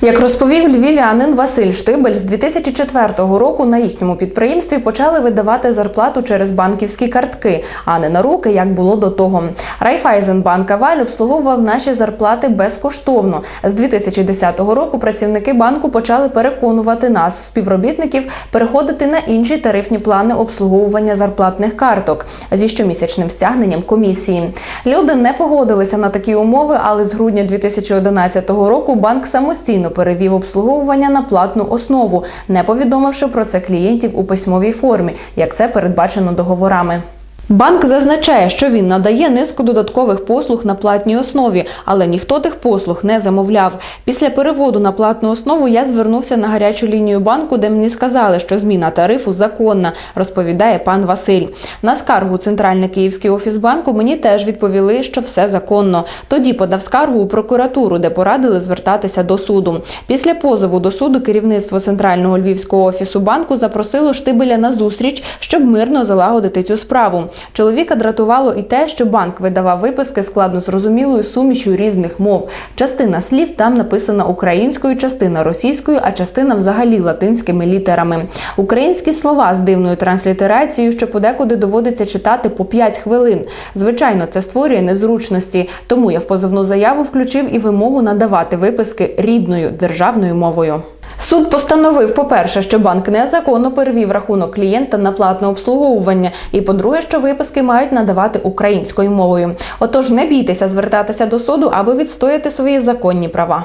Як розповів львів'янин Василь Штибель, з 2004 року на їхньому підприємстві почали видавати зарплату через банківські картки, а не на руки, як було до того. Райфайзенбанк Аваль обслуговував наші зарплати безкоштовно. З 2010 року працівники банку почали переконувати нас, співробітників, переходити на інші тарифні плани обслуговування зарплатних карток зі щомісячним стягненням комісії. Люди не погодилися на такі умови, але з грудня 2011 року банк самостійно перевів обслуговування на платну основу, не повідомивши про це клієнтів у письмовій формі, як це передбачено договорами. Банк зазначає, що він надає низку додаткових послуг на платній основі, але ніхто тих послуг не замовляв. Після переводу на платну основу я звернувся на гарячу лінію банку, де мені сказали, що зміна тарифу законна, розповідає пан Василь. На скаргу Центральний Київський офіс банку мені теж відповіли, що все законно. Тоді подав скаргу у прокуратуру, де порадили звертатися до суду. Після позову до суду керівництво центрального львівського офісу банку запросило Штибеля на зустріч, щоб мирно залагодити цю справу. Чоловіка дратувало і те, що банк видавав виписки складно зрозумілою сумішю різних мов. Частина слів там написана українською, частина російською, а частина взагалі латинськими літерами. Українські слова з дивною транслітерацією, що подекуди доводиться читати по 5 хвилин. Звичайно, це створює незручності. Тому я в позовну заяву включив і вимогу надавати виписки рідною державною мовою. Суд постановив, по-перше, що банк незаконно перевів рахунок клієнта на платне обслуговування, і по-друге, що виписки мають надавати українською мовою. Отож, не бійтеся звертатися до суду, аби відстояти свої законні права.